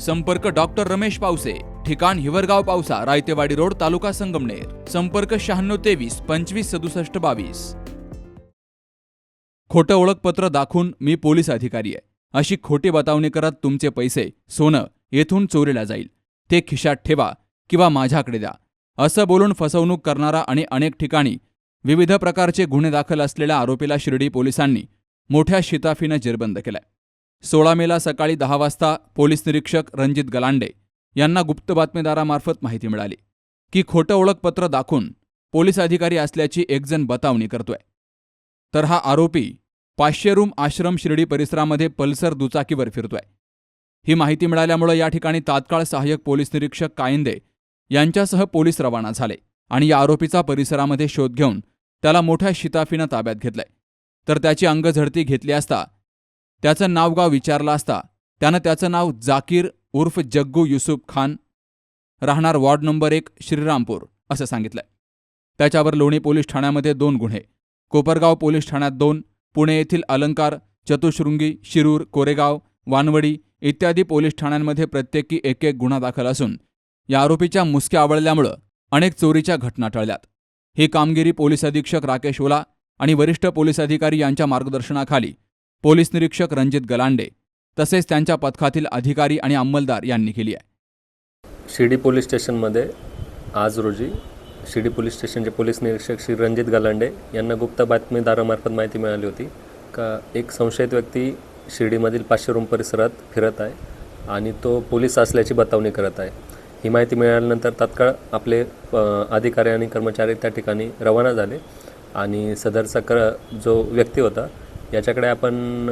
संपर्क डॉक्टर रमेश पावसे ठिकाण हिवरगाव पावसा रायतेवाडी रोड तालुका संगमनेर. संपर्क शहाण्णव तेवीस पंचवीस सदुसष्ट बावीस. खोटं ओळखपत्र दाखवून मी पोलीस अधिकारी आहे. अशी खोटी बतावणी करत तुमचे पैसे सोनं येथून चोरीला जाईल. ते खिशात ठेवा किंवा माझ्याकडे द्या. असं बोलून फसवणूक करणारा आणि अनेक ठिकाणी विविध प्रकारचे गुन्हे दाखल असलेल्या आरोपीला शिर्डी पोलिसांनी मोठ्या शिताफीनं जेरबंद केलाय. सोळा मेला सकाळी दहा वाजता पोलीस निरीक्षक रणजित गलांडे यांना गुप्त बातमीदारामार्फत माहिती मिळाली. की खोटं ओळखपत्र दाखवून पोलीस अधिकारी असल्याची एकजण बतावणी करतोय. तर हा आरोपी पाचशे रूम आश्रम शिर्डी परिसरामध्ये पल्सर दुचाकीवर फिरतोय. ही माहिती मिळाल्यामुळं या ठिकाणी तात्काळ सहाय्यक पोलीस निरीक्षक कायंदे यांच्यासह पोलीस रवाना झाले आणि या आरोपीचा परिसरामध्ये शोध घेऊन त्याला मोठ्या शिताफीनं ताब्यात घेतलंय. तर त्याची अंगझडती घेतली असता त्याचं नावगाव विचारलं असता त्यानं त्याचं नाव जाकीर उर्फ जग्गू युसुफ खान राहणार वॉर्ड नंबर एक श्रीरामपूर असं सांगितलंय. त्याच्यावर लोणी पोलीस ठाण्यामध्ये दोन गुन्हे कोपरगाव पोलीस ठाण्यात दोन पुणे येथील अलंकार चतुशृंगी शिरूर कोरेगाव वानवडी इत्यादी पोलीस ठाण्यांमध्ये प्रत्येकी एक एक गुन्हा दाखल असून या आरोपीच्या मुसक्या आवळल्यामुळं अनेक चोरीच्या घटना टळल्यात. ही कामगिरी पोलीस अधीक्षक राकेश ओला आणि वरिष्ठ पोलीस अधिकारी यांच्या मार्गदर्शनाखाली पोलीस निरीक्षक रणजित गलांडे तसेच त्यांच्या पथकातील अधिकारी आणि अंमलदार यांनी केली आहे. शिर्डी पोलीस स्टेशनमध्ये आज रोजी शिर्डी पोलीस स्टेशनचे पोलीस निरीक्षक श्री रणजित गलांडे यांना गुप्त बातमीदारामार्फत माहिती मिळाली होती. का एक संशयित व्यक्ती शिर्डीमधील पाचशे रूम परिसरात फिरत आहे आणि तो पोलीस असल्याची बतावणी करत आहे. ही माहिती मिळाल्यानंतर तात्काळ आपले अधिकारी आणि कर्मचारी त्या ठिकाणी रवाना झाले आणि सदरचा क जो व्यक्ती होता याच्याकडे आपण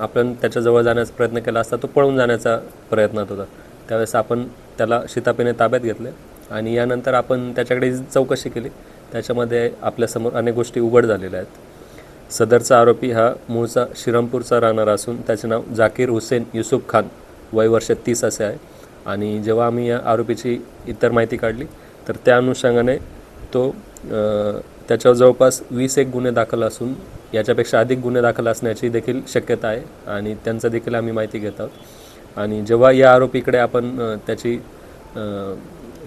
आपण त्याच्याजवळ जाण्याचा प्रयत्न केला असता तो पळून जाण्याचा प्रयत्नात होता. त्यावेळेस आपण त्याला शितापीने ताब्यात घेतले आणि यानंतर आपण त्याच्याकडे चौकशी केली. त्याच्यामध्ये आपल्यासमोर अनेक गोष्टी उघड झालेल्या आहेत. सदरचा आरोपी हा मूळचा श्रीरामपूरचा राहणारा असून त्याचे नाव जाकीर हुसेन युसुफ खान वय वर्ष तीस असे आहे. आणि जेव्हा आम्ही या आरोपीची इतर माहिती काढली तर त्या अनुषंगाने तो त्याच्यावर जवळपास वीस एक गुन्हे दाखल असून याच्यापेक्षा अधिक गुन्हे दाखल असण्याची देखील शक्यता आहे आणि त्यांचा देखील आम्ही माहिती घेत आहोत. आणि जेव्हा या आरोपीकडे आपण त्याची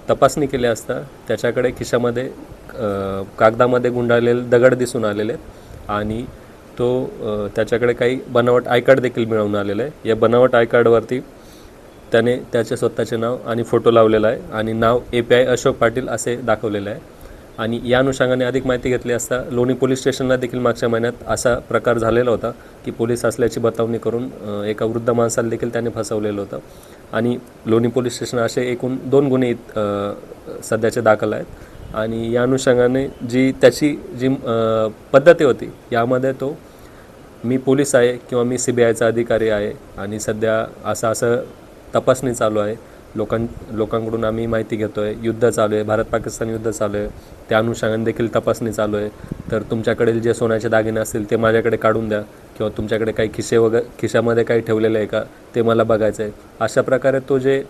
तपासणी केली असता त्याच्याकडे खिशामध्ये कागदामध्ये गुंडाळलेले दगड दिसून आलेले आणि तो त्याच्याकडे काही बनावट आय कार्ड देखील मिळवून आलेलं आहे. या बनावट आय कार्डवरती त्याने त्याचे स्वतःचे नाव आणि फोटो लावलेला आहे आणि नाव A P I Ashok Patil असे दाखवलेलं आहे. आणि या अनुषंगाने अधिक माहिती घेतली असता लोणी पोलीस स्टेशनला देखील मागच्या महिन्यात असा प्रकार झालेला होता की पोलीस असल्याची बतावणी करून एका वृद्ध माणसाला देखील त्याने फसवलेलं होतं. आणि लोणी पोलीस स्टेशन असे एकूण दोन गुन्हे सध्याचे दाखल आहेत. आणि या अनुषंगाने जी त्याची जी पद्धती होती यामध्ये तो मी पोलीस आहे किंवा मी सी बी आयचा अधिकारी आहे आणि सध्या असं असं तपासणी चालू आहे. लोकां लोकांकडून आम्ही माहिती घेतो आहे युद्ध चालू आहे. भारत पाकिस्तान युद्ध चालू आहे. त्या अनुषंगाने देखील तपासणी चालू आहे. तर तुमच्याकडील जे सोन्याचे दागिने असतील ते माझ्याकडे काढून द्या. किंवा तुमच्याकडे काही खिसे वगैरे खिशामध्ये काही ठेवलेलं आहे का ते मला बघायचं आहे अशा प्रकारे तो जे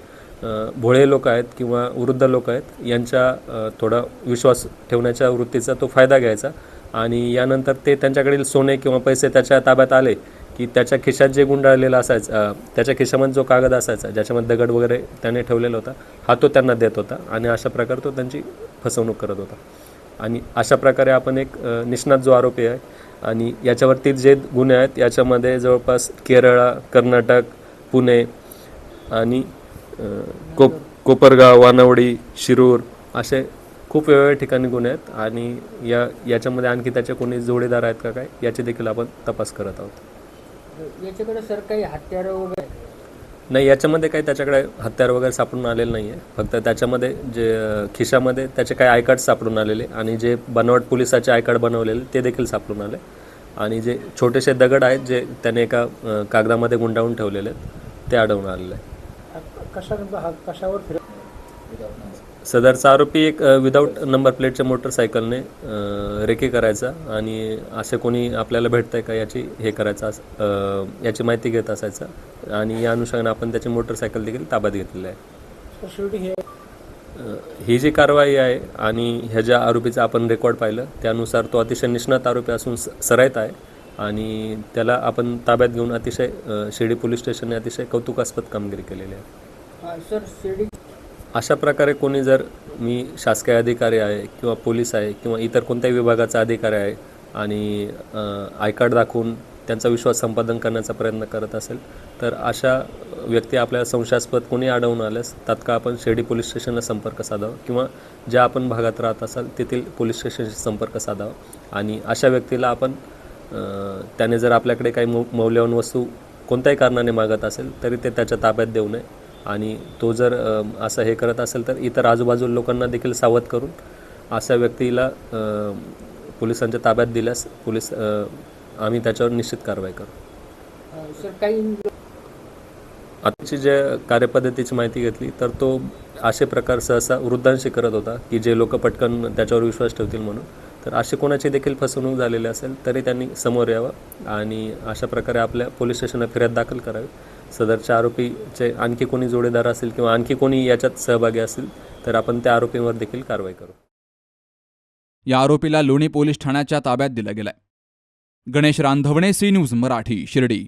भोळे लोक आहेत किंवा वृद्ध लोक आहेत यांच्या थोडा विश्वास ठेवण्याच्या वृत्तीचा तो फायदा घ्यायचा. आणि यानंतर ते त्यांच्याकडील सोने किंवा पैसे त्याच्या ताब्यात आले की त्याच्या खिशात जे गुंडाळलेलं असायचं त्याच्या खिशामध्ये जो कागद असायचा ज्याच्यामध्ये दगड वगैरे त्याने ठेवलेला होता हा तो त्यांना देत होता आणि अशा प्रकारे तो त्यांची फसवणूक करत होता. आणि अशा प्रकारे आपण एक निष्णात जो आरोपी आहे आणि याच्यावरती जे गुन्हे आहेत याच्यामध्ये जवळपास केरळ कर्नाटक पुणे आणि कोप कोपरगाव वानवडी शिरूर असे खूप वेगवेगळ्या ठिकाणी गुन्हे आहेत आणि या याच्यामध्ये आणखी त्याचे कोणी जोडीदार आहेत का काय याचे देखील आपण तपास करत आहोत. याच्याकडे सर काही हत्यारं वगैरे नाही याच्यामध्ये काही त्याच्याकडे हत्यार वगैरे सापडून आलेलं नाही आहे फक्त त्याच्यामध्ये जे खिशामध्ये त्याचे काही आय कार्ड सापडून आलेले आणि जे बनावट पोलिसाचे आय कार्ड बनवलेले ते देखील सापडून आले. आणि जे छोटेसे दगड आहेत जे त्याने एका कागदामध्ये गुंडाळून ठेवलेले आहेत ते आढळून आलेले आहे कशा कशावर फिरत सदरचा आरोपी एक विदाऊट नंबर प्लेटच्या मोटरसायकलने रेकी करायचा आणि असे कोणी आपल्याला भेटतंय का याची हे करायचं अस- याची माहिती घेत असायचा आणि या अनुषंगाने आपण त्याची मोटरसायकल देखील ताब्यात घेतलेली आहे. हे जी कारवाई आहे आणि ह्या ज्या आरोपीचं आपण रेकॉर्ड पाहिलं त्यानुसार तो अतिशय निष्णात आरोपी असून स- सराईत आहे आणि त्याला आपण ताब्यात घेऊन अतिशय शिर्डी पोलीस स्टेशनने अतिशय कौतुकास्पद कामगिरी केलेली आहे. सर शिर्डी अशा प्रकारे कोणी जर मी शासकीय अधिकारी आहे किंवा पोलीस आहे किंवा इतर कोणत्याही विभागाचा अधिकारी आहे आणि आय कार्ड दाखवून त्यांचा विश्वास संपादन करण्याचा प्रयत्न करत असेल तर अशा व्यक्ती आपल्याला संशयास्पद कोणी अडवून आल्यास तात्काळ आपण शिर्डी पोलीस स्टेशनला संपर्क साधावा किंवा ज्या आपण भागात राहत असाल तेथील पोलीस स्टेशनशी संपर्क साधावा. आणि अशा व्यक्तीला आपण त्याने जर आपल्याकडे काही मौ मौल्यवान वस्तू कोणत्याही कारणाने मागत असेल तरी ते त्याच्या ताब्यात देऊ नये. आणि तो जर असं हे करत असेल तर इतर आजूबाजूला लोकांना देखील सावध करून अशा व्यक्तीला पोलिसांच्या ताब्यात दिल्यास पोलीस आम्ही त्याच्यावर निश्चित कारवाई करू. सर काही आताची जे कार्यपद्धतीची माहिती घेतली तर तो असे प्रकार सहसा वृद्धांशी करत होता की जे लोक पटकन त्याच्यावर विश्वास ठेवतील म्हणून. तर अशी कोणाची देखील फसवणूक झालेली असेल तरी त्यांनी समोर यावं आणि अशा प्रकारे आपल्या पोलीस स्टेशनला फिर्याद दाखल करावी. सदरच्या आरोपीचे आणखी कोणी जोडीदार असेल किंवा आणखी कोणी याच्यात सहभागी असेल तर आपण त्या आरोपींवर देखील कारवाई करू. या आरोपीला लोणी पोलीस ठाण्याच्या ताब्यात दिलं गेलंय. Ganesh Randhawane C news Marathi Shirdi.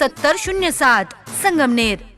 सत्तर शून्य सात संगमनेर.